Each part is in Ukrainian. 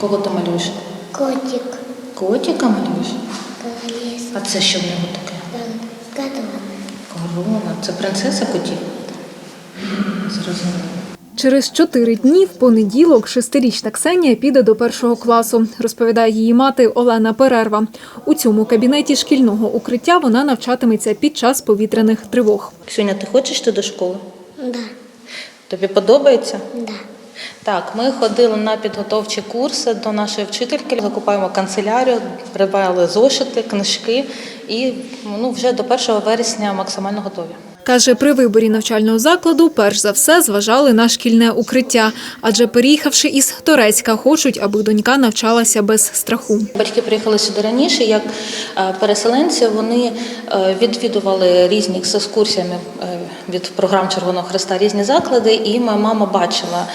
Кого ти малюєш? Котик. Котика малюєш? А це що в нього таке? Корона. Корона. Це принцеса котів? Зрозуміло. Через чотири дні в понеділок шестирічна Ксенія піде до першого класу, розповідає її мати Олена Перерва. У цьому кабінеті шкільного укриття вона навчатиметься під час повітряних тривог. Ксюня, ти хочеш йти до школи? Да. Тобі подобається? Да. Так, ми ходили на підготовчі курси до нашої вчительки, закупаємо канцелярію, придбали зошити, книжки і ну, вже до 1 вересня максимально готові. Каже, при виборі навчального закладу перш за все зважали на шкільне укриття, адже переїхавши із Торецька, хочуть, аби донька навчалася без страху. Батьки приїхали сюди раніше, як е, переселенці. Вони е, відвідували різні з екскурсіями е, від програм Червоного Христа різні заклади, і моя мама бачила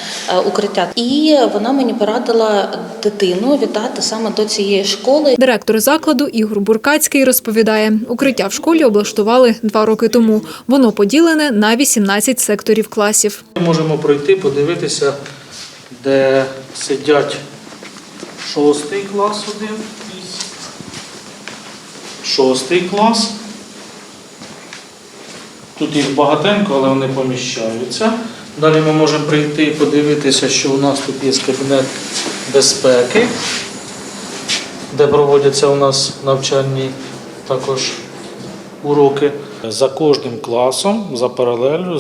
укриття. І вона мені порадила дитину віддати саме до цієї школи. Директор закладу Ігор Буркацький розповідає, укриття в школі облаштували два роки тому. Воно поділене на 18 секторів класів. Ми можемо пройти, подивитися, де сидять шостий клас один шостий клас. Тут їх багатенько, але вони поміщаються. Далі ми можемо прийти і подивитися, що у нас тут є кабінет безпеки, де проводяться у нас навчальні також уроки. За кожним класом, за паралелю,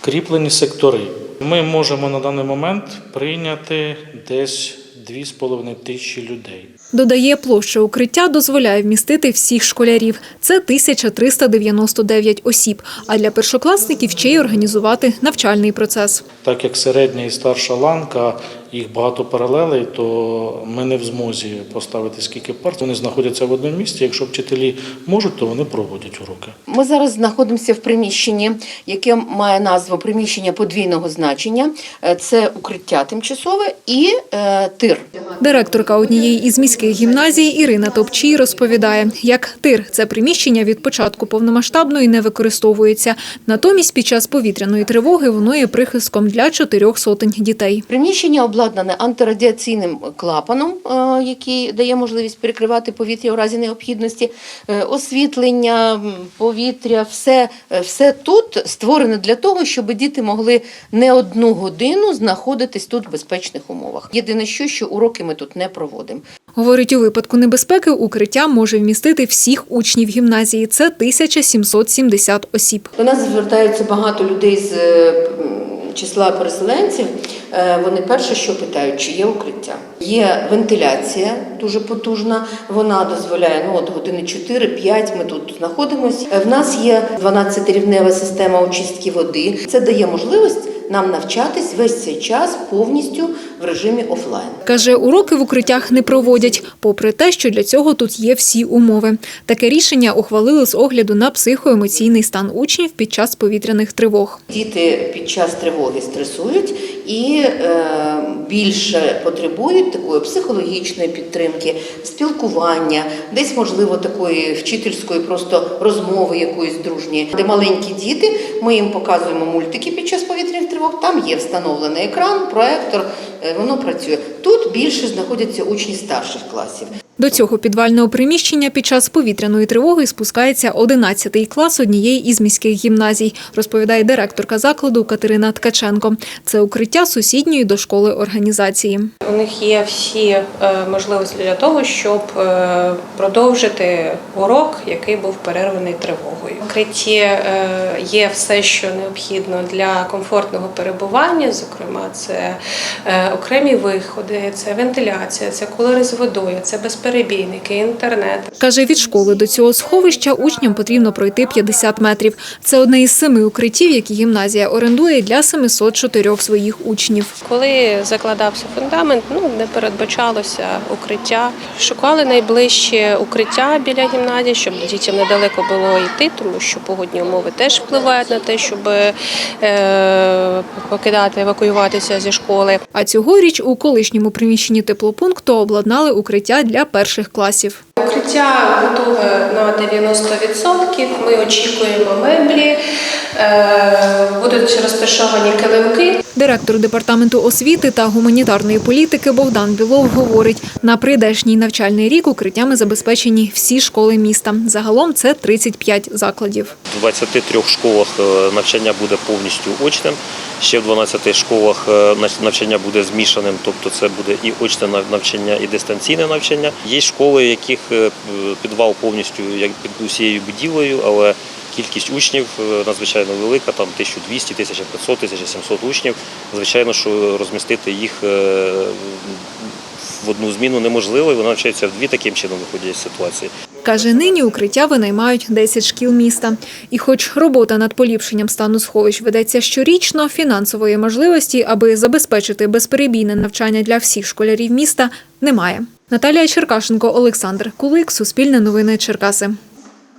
закріплені сектори. Ми можемо на даний момент прийняти десь 2,5 тисячі людей. Додає, площа укриття дозволяє вмістити всіх школярів. Це 1399 осіб. А для першокласників ще й організувати навчальний процес. Так як середня і старша ланка, їх багато паралелей, то ми не в змозі поставити скільки парт. Вони знаходяться в одному місці. Якщо вчителі можуть, то вони проводять уроки. Ми зараз знаходимося в приміщенні, яке має назву приміщення подвійного значення. Е, Це укриття тимчасове і е, тир. Директорка однієї із міських гімназій Ірина Топчій розповідає, як тир це приміщення від початку повномасштабної не використовується. Натомість під час повітряної тривоги воно є прихистком для чотирьох сотень дітей. Приміщення обладнане антирадіаційним клапаном, е, який дає можливість перекривати повітря у разі необхідності, Е, освітлення, повітря, все, е, все тут створене для того, щоб діти могли не одну годину знаходитись тут в безпечних умовах. Єдине, що, що уроки ми тут не проводимо. Говорить, у випадку небезпеки укриття може вмістити всіх учнів гімназії. Це 1770 осіб. До нас звертаються багато людей з числа переселенців. Е, Вони перше, що питають, чи є укриття. Є вентиляція дуже потужна. Вона дозволяє ну от години 4-5 Ми тут знаходимося. Е, В нас є 12-рівнева система очистки води. Це дає можливість нам навчатись весь цей час повністю в режимі офлайн. Каже, уроки в укриттях не проводять, попри те, що для цього тут є всі умови. Таке рішення ухвалили з огляду на психоемоційний стан учнів під час повітряних тривог. Діти під час тривоги стресують і е, більше потребують такої психологічної підтримки, спілкування, десь можливо такої вчительської просто розмови якоїсь дружньої. Де маленькі діти, ми їм показуємо мультики під час повітряних тривог. Там є встановлений екран, проектор, е, воно працює. Тут більше знаходяться учні старших класів. До цього підвального приміщення під час повітряної тривоги спускається 11-й клас однієї із міських гімназій, розповідає директорка закладу Катерина Ткаченко. Це укриття сусідньої до школи організації. У них є всі е, можливості для того, щоб е, продовжити урок, який був перерваний тривогою. В е, є все, що необхідно для комфортного перебування. Зокрема, це окремі виходи, це вентиляція, це кулери з водою, це безперебійники, інтернет. Каже, від школи до цього сховища учням потрібно пройти 50 метрів. Це одне із семи укриттів, які гімназія орендує для 704 своїх учнів. Коли закладався фундамент, ну не передбачалося укриття. Шукали найближче укриття біля гімназії, щоб дітям недалеко було йти, тому що погодні умови теж впливають на те, щоб е, покидати, евакуюватися зі школи. А цьогоріч у колишньому приміщенні теплопункту обладнали укриття для перших класів. Укриття готове на 90%. Ми очікуємо меблі, е, будуть розташовані килимки. Директор департаменту освіти та гуманітарної політики Богдан Білов говорить, на прийдешній навчальний рік укриттями забезпечені всі школи міста. Загалом це 35 закладів. В 23 школах е, навчання буде повністю очним. Ще в 12 школах е, навчання буде змішаним, тобто це буде і очне навчання, і дистанційне навчання. Є школи, яких підвал повністю як під усією будівлею, але кількість учнів е, надзвичайно велика, там 1200, 1500, 1700 учнів. Звичайно, що розмістити їх е, в одну зміну неможливо, і вони навчаються вдві таким чином виходять з ситуації. Каже, нині укриття винаймають 10 шкіл міста. І хоч робота над поліпшенням стану сховищ ведеться щорічно, фінансової можливості, аби забезпечити безперебійне навчання для всіх школярів міста, немає. Наталія Черкашенко, Олександр Кулик, Суспільне новини Черкаси.